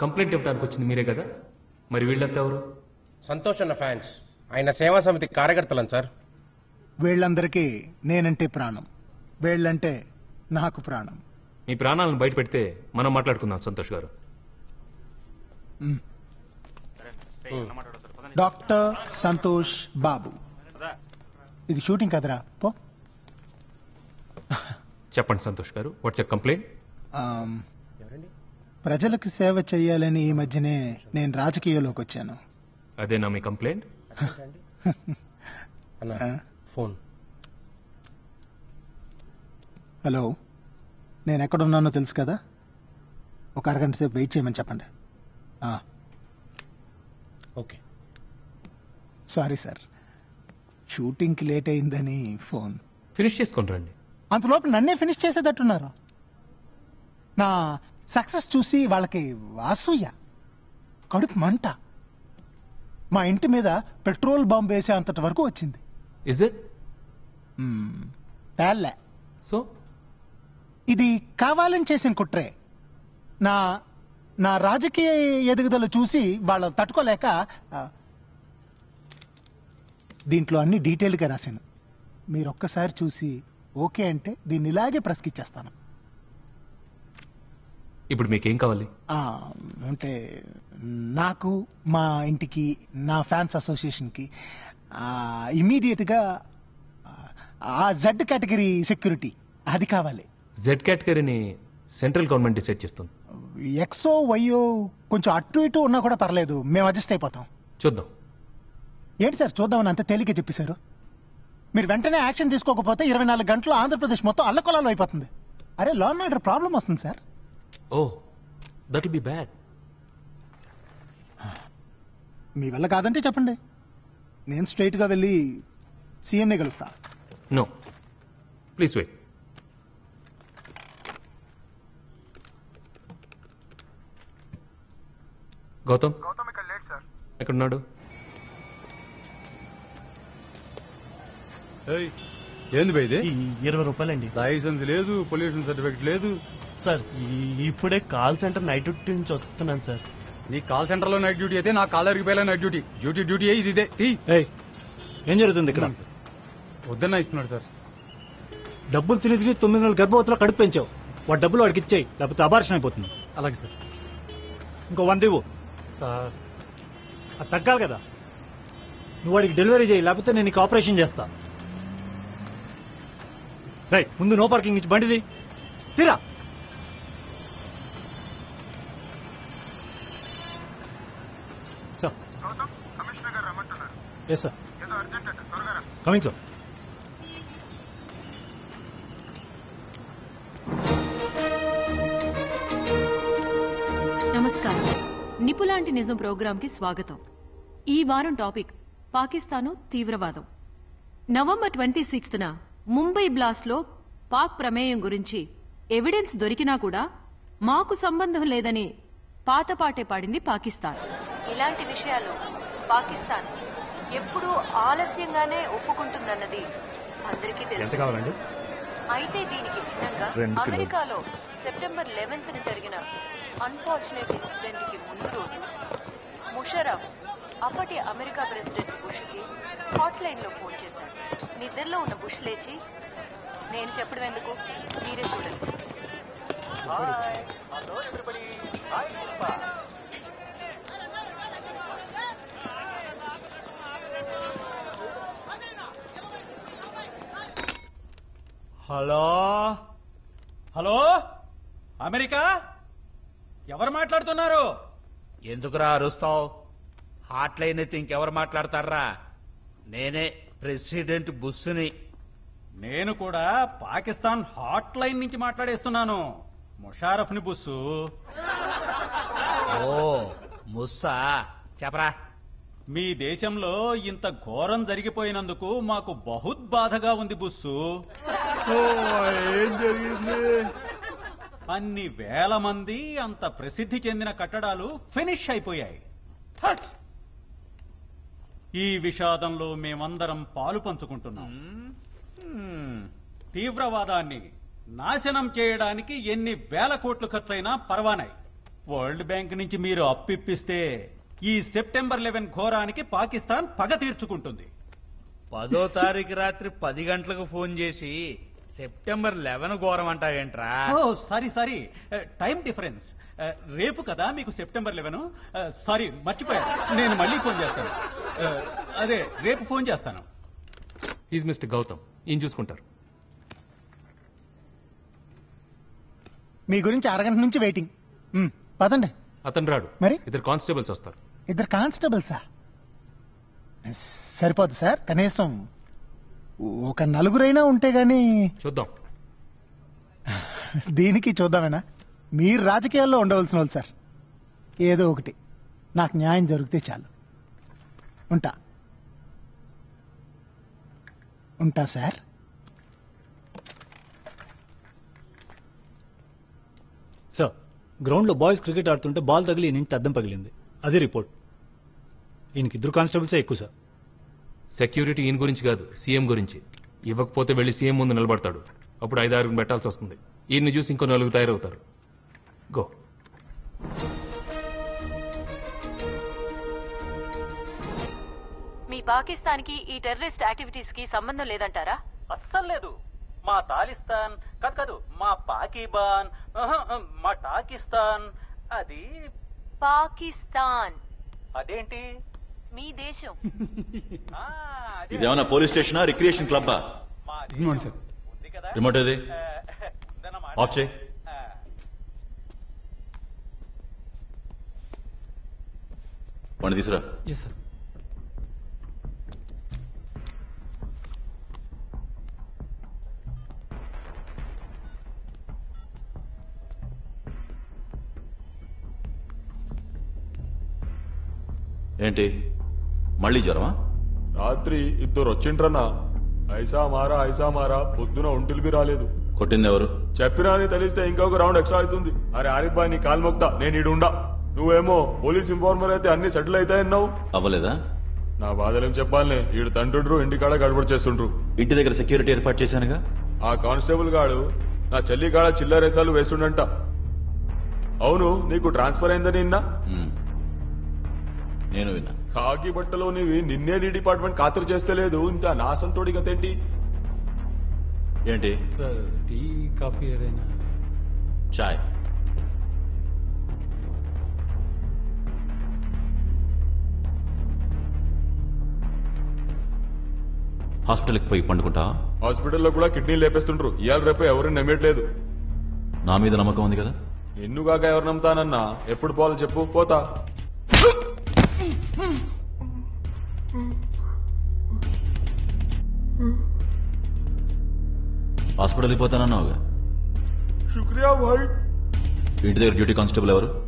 Complaint ఇవ్వడానికి వచ్చింది మీరే కదా? మరి వీళ్ళంతా ఎవరు? సంతోష్ అన్న ఫ్యాన్స్. ఆయన సేవా సమితి కార్యకర్తలను సార్. వీళ్ళందరికీ నేనంటే ప్రాణం. వీళ్ళంటే నాకు ప్రాణం. మీ ప్రాణాలను బయట పెడితే మనం మాట్లాడుకుందాం సంతోష్ గారు. డాక్టర్ సంతోష్ బాబు. ఇది షూటింగ్ కదరా. పో. చెప్పండి సంతోష్ గారు వాట్స్ ఎ కంప్లైంట్? ఎవరండి? ప్రజలకు సేవ చేయాలని ఈ మధ్యనే నేను రాజకీయాల్లోకి వచ్చాను. అదేనా మీ కంప్లైంట్? ఫోన్. హలో నేను ఎక్కడున్నానో తెలుసు కదా? ఒక అరగంట సేపు వెయిట్ చేయమని చెప్పండి. ఆ, ఓకే. Sorry sir. షూటింగ్కి లేట్ అయిందని ఫోన్. ఫినిష్ చేసుకొని రండి. అంతలోపు నన్నే ఫినిష్ చేసేటట్టున్నారు. నా సక్సెస్ చూసి వాళ్ళకి వాసూయ కడుపు మంట. మా ఇంటి మీద పెట్రోల్ బాంబు వేసే అంతటి వరకు వచ్చింది. ఇజ్ ఇట్ పేర్లే సో ఇది కావాలని చేసిన కుట్రే. నా నా రాజకీయ ఎదుగుదల చూసి వాళ్ళు తట్టుకోలేక దీంట్లో అన్ని డీటెయిల్గా రాశాను. మీరు ఒక్కసారి చూసి ఓకే అంటే దీన్ని ఇలాగే ప్రశ్కిచ్చేస్తాను ఇప్పుడు మీకేం కావాలి? అంటే నాకు మా ఇంటికి నా ఫ్యాన్స్ అసోసియేషన్కి ఇమీడియట్గా ఆ జెడ్ కేటగిరీ సెక్యూరిటీ అది కావాలి. జెడ్ కేటగిరీని సెంట్రల్ గవర్నమెంట్ డిసైడ్ చేస్తుంది. ఎక్సో వైయో కొంచెం అటు ఇటు ఉన్నా కూడా పర్లేదు మేము అడ్జస్ట్ అయిపోతాం. చూద్దాం. ఏంటి సార్? చూద్దామని అంత తేలిక చెప్పేశారు. మీరు వెంటనే యాక్షన్ తీసుకోకపోతే ఇరవై నాలుగు గంటలు ఆంధ్రప్రదేశ్ మొత్తం అల్లకొలాలు అయిపోతుంది. అరే లా అండ్ ఆర్డర్ ప్రాబ్లం వస్తుంది sir. Oh that be bad మీ వల్ల కాదంటే చెప్పండి. నేను స్ట్రైట్గా వెళ్ళి సీఎంని కలుస్తా. No please wait Gautam? ఎక్కడున్నాడు? ఏయ్, ఏంది బై ఇది? ఇరవై రూపాయలండి. లైసెన్స్ లేదు పొల్యూషన్ సర్టిఫికెట్ లేదు. సార్ ఇప్పుడే కాల్ సెంటర్ నైట్ డ్యూటీ నుంచి వస్తున్నాను సార్. నీ కాల్ సెంటర్లో నైట్ డ్యూటీ అయితే నా కాలర్కి నైట్ డ్యూటీ. డ్యూటీ డ్యూటీ ఇది ఇదే తీ ఏం జరుగుతుంది ఇక్కడ? వద్దన్నా ఇస్తున్నాడు సార్. డబ్బులు తిని తిని తొమ్మిది నెలలు గర్భవతిలో కడుపు పెంచావు. వాడు డబ్బులు వాడికి ఇచ్చేయి లేకపోతే అబార్షన్ అయిపోతుంది. అలాగే సార్. ఇంకో వంద ఇవ్వు. సార్. అది తగ్గాలి కదా. నువ్వు వాడికి డెలివరీ చేయి లేకపోతే నేను నీకు ఆపరేషన్ చేస్తా. రైట్ ముందు నో పార్కింగ్ నుంచి బండిది తీరా sir yes sir coming sir నమస్కారం. నిపులాంటి నిజం ప్రోగ్రాంకి స్వాగతం. ఈ వారం టాపిక్ పాకిస్తాను తీవ్రవాదం. నవంబర్ ట్వంటీ సిక్స్త్న ముంబై బ్లాస్ట్లో పాక్ ప్రమేయం గురించి ఎవిడెన్స్ దొరికినా కూడా మాకు సంబంధం లేదని పాతపాటే పాడింది పాకిస్తాన్. ఇలాంటి విషయాలు పాకిస్తాన్ ఎప్పుడూ ఆలస్యంగానే ఒప్పుకుంటుందన్నది అందరికీ తెలుసు. కావాలండి? అయితే దీనికి భిన్నంగా. అమెరికాలో సెప్టెంబర్ లెవెన్త్ న జరిగిన అన్ఫార్చునేట్ ఇన్సిడెంట్కి ముందు రోజు ముషరఫ్ అప్పటి అమెరికా ప్రెసిడెంట్ బుష్కి హాట్ లైన్లో ఫోన్ చేశాడు. నిద్రలో ఉన్న బుష్ లేచి నేను చెప్పడం ఎందుకు? మీరే చూడండి. హలో? హలో? అమెరికా? ఎవరు మాట్లాడుతున్నారు? ఎందుకురా అరుస్తావు? హాట్ లైన్ అయితే ఇంకెవరు మాట్లాడతారా? నేనే ప్రెసిడెంట్ బుస్సుని నేను కూడా పాకిస్తాన్ హాట్ లైన్ నుంచి మాట్లాడేస్తున్నాను. ముషారఫ్ని బుస్సు. ఓ ముస్సా? చెప్పరా. మీ దేశంలో ఇంత ఘోరం జరిగిపోయినందుకు మాకు బహుత్ బాధగా ఉంది బుస్సు. ఏం జరిగింది? అన్ని వేల మంది అంత ప్రసిద్ధి చెందిన కట్టడాలు ఫినిష్ అయిపోయాయి. ఈ విషాదంలో మేమందరం పాలు పంచుకుంటున్నాం. తీవ్రవాదాన్ని నాశనం చేయడానికి ఎన్ని వేల కోట్లు ఖర్చైనా పర్వానాయి వరల్డ్ బ్యాంక్ నుంచి మీరు అప్పిప్పిస్తే ఈ సెప్టెంబర్ లెవెన్ ఘోరానికి పాకిస్తాన్ పగ తీర్చుకుంటుంది. పదో తారీఖు రాత్రి పది గంటలకు ఫోన్ చేసి సెప్టెంబర్ లెవెన్ ఘోరం అంటావేంట్రా? Oh sorry sorry. Time difference. రేపు కదా మీకు సెప్టెంబర్ లెవెన్? సారీ మర్చిపోయాను. నేను మళ్ళీ ఫోన్ చేస్తాను. అదే రేపు ఫోన్ చేస్తాను. ఈజ్ మిస్టర్ గౌతమ్ ఈయన చూసుకుంటారు? మీ గురించి అరగంట నుంచి వెయిటింగ్ పదండి. అతను రాడు. మరి? ఇద్దరు కానిస్టేబుల్స్ వస్తారు. ఇద్దరు కానిస్టేబుల్సా సరిపోదు సార్. కనీసం ఒక నలుగురైనా ఉంటే గాని చూద్దాం. దీనికి చూద్దామేనా? మీరు రాజకీయాల్లో ఉండవలసిన వాళ్ళు సార్. ఏదో ఒకటి. నాకు న్యాయం జరిగితే చాలు. ఉంటా. ఉంటా సార్. సార్ గ్రౌండ్లో బాయ్స్ క్రికెట్ ఆడుతుంటే బాల్ తగిలి ఇంటి అద్దం పగిలింది. అదే రిపోర్ట్. ఈయనకి ఇద్దరు కానిస్టేబుల్సే ఎక్కువ సార్. సెక్యూరిటీ ఈయన గురించి కాదు సీఎం గురించి. ఇవ్వకపోతే వెళ్ళి సీఎం ముందు నిలబడతాడు. అప్పుడు ఐదు ఆరుగురు పెట్టాల్సి వస్తుంది. ఈయన్ని చూసి ఇంకో నలుగురు తయారవుతారు. గో. మీ పాకిస్తాన్కి ఈ టెర్రరిస్ట్ యాక్టివిటీస్కి సంబంధం లేదంటారా? అస్సలు లేదు. మా తాలిస్తాన్ కాదు కాదు మా పాకీబాన్ మా టాకిస్తాన్. అది పాకిస్తాన్. అదేంటి? మీ దేశం. ఆ, అదే. ఇదేమన్నా పోలీస్ స్టేషనా రిక్రియేషన్ క్లబ్బా? మా గుడ్ మార్నింగ్ సార్. రిమోట్ ఏది. ఆఫ్ చేయి. వాడిని తీసురా ఎస్ సార్ ఏంటి? మళ్ళీ జ్వరమా? రాత్రి ఇద్దరు వచ్చిండ్రన్నా. ఐసా మారా ఐసా మారా పొద్దున ఒంటిలిపి రాలేదు. కొట్టింది ఎవరు? చెప్పినా అని తెలిస్తే ఇంకొక రౌండ్ ఎక్స్ట్రా అవుతుంది. అరే ఆరిఫ్ బాయ్ నీ కాలు మొక్తా నేను ఈడుండా. నువ్వేమో పోలీస్ ఇన్ఫార్మర్ అయితే అన్ని సెటిల్ అవుతాయన్నావు అవ్వలేదా? నా బాధలేం చెప్పాలనే ఈడు తంటుండ్రు ఇంటికాడ గడబడి చేస్తుండ్రు. ఇంటి దగ్గర సెక్యూరిటీ ఏర్పాటు చేశానుగా? ఆ కానిస్టేబుల్ గాడు నా చెల్లి కాడ చిల్లరేసాలు వేస్తుండంట. అవును నీకు ట్రాన్స్ఫర్ అయిందని ఉమ్. నేను విన్నా. కాకి బట్టలో నీవి నిన్నే నీ డిపార్ట్మెంట్ ఖాతరు చేస్తే లేదు. ఇంకా నా సంతోడి గతేంటి ఏంటి? సార్ టీ కాఫీ ఏదైనా. చాయ్. హాస్పిటల్కి పోయి పండుకుంటా? హాస్పిటల్లో కూడా కిడ్నీ లేపేస్తుండ్రు. ఇవాళ రేపు ఎవరిని నమ్మట్లేదు. నా మీద నమ్మకం ఉంది కదా? నిన్నుగాక ఎవరు నమ్ముతానన్నా? ఎప్పుడు పోవాలో చెప్పు. పోతా. హాస్పిటల్కి పోతానన్నావుగా? శుక్రియా భాయ్. ఇంటి దగ్గర డ్యూటీ కానిస్టేబుల్ ఎవరు?